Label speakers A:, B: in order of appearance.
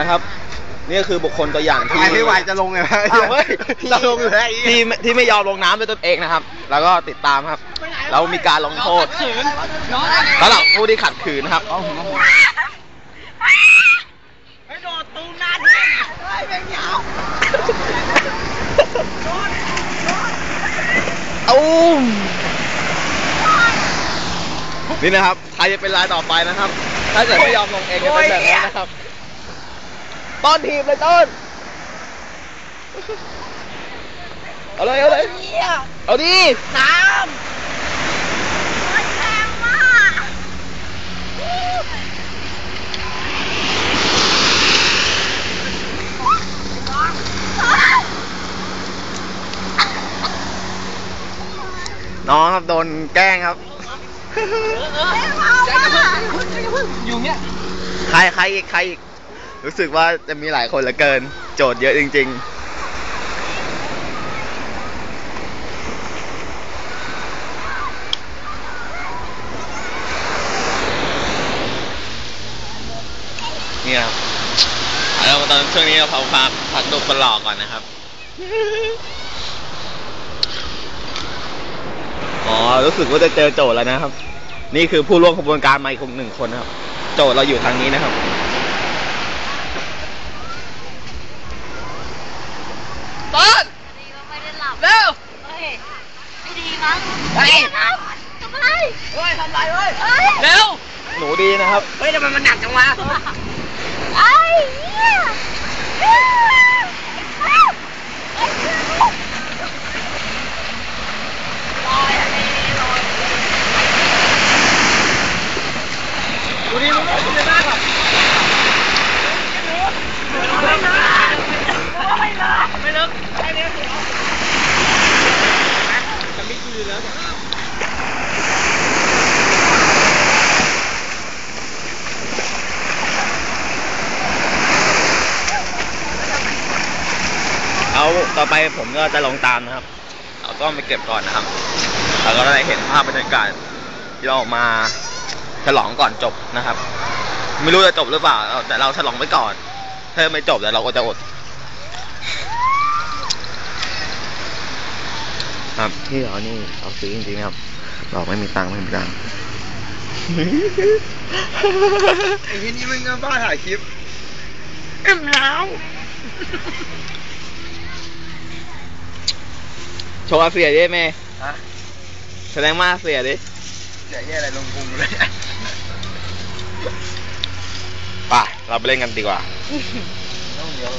A: นะครับ นี่ก็คือบุคคลตัวอย่างที่
B: ไปไม่ไหวจะลงไงวะ
A: อ้าวเฮ้ย
B: จะลงอยู่แล้วไอ้เหี้
A: ที่
B: ย
A: ไม่ที่ไม่ยอมลงน้ำด้วยตนเองนะครับ แล้วก็ติดตามครับแล้วมีการลงโทษสำหรับผู้ที่ขัดขืนนะครับ
C: ไปโดดตูมนาทีเฮ้ยเป็นเหงา
A: อุ้มนี่นะครับ ใครจะเป็นรายต่อไปนะครับ ถ้าเกิดไม่ยอมลงเองจะเป็นแบบนี้นะครับ ต้นทีมเลยต้นเอาเลยเอาเลย
C: เหี้ย
A: เอาดิ
C: น้ำมันแรงมาก
A: น้องครับโดนแกล้งครับ
C: อยู่เนี้ย
A: ใครใครอีกใครอีก รู้สึกว่าจะมีหลายคนเหลือเกิน โจทย์เยอะจริง ๆนี่ครับแล้วตอนช่วงนี้เราพักพักดูคนหลอกก่อนนะครับ อ๋อ รู้สึกว่าจะเจอโจทย์แล้วนะครับ นี่คือผู้ร่วมขบวนการมาอีกหนึ่งคนนะครับ โจทย์เราอยู่ทางนี้นะครับ
C: ต้น
D: ดีว่าไม่ได้หลับ
C: เร็ว
D: เฮ้ย ไม่ดีมั้ง
C: เฮ้ย
D: นะทำอะไร
C: เฮ้ยทำไรเฮ้ย
D: เฮ้ย
C: เร็ว
A: หนูดีนะครับ
C: เฮ้ยทำไมมันหนักจังวะ
D: ไอ้เนี่ยลอยอะไรลอย
C: ดูดิมึงดูดิมากอะไม่เลิกไม่เลิกไม่เลิกไม่เลิกจะไม่คืนแล้วเนี่ย
A: เอาต่อไปผมก็จะลงตามนะครับ เอากล้องไปเก็บก่อนนะครับแล้วก็ได้เห็นภาพบรรยากาศที่เราออกมาฉลองก่อนจบนะครับ ไม่รู้จะจบหรือเปล่า แต่เราฉลองไปก่อน ถ้าไม่จบเดี๋ยวเราก็จะอด ครับที่เรานี่เราซื้อจริงๆครับบอกไม่มีตังค์ไม่มีตังค์
B: ไอ้ที่นี่มึงก็บ้าถ่ายคลิป
C: อิ่มแล้ว
A: โช ว์อาเสียดิแม่
B: ฮะ
A: แสดงมาเสียดิ
B: เสียเหี้ยอะไรลงพุงเลย
A: ไปเราไปเล่นกันดีกว่า
B: ต้องเดี๋ยว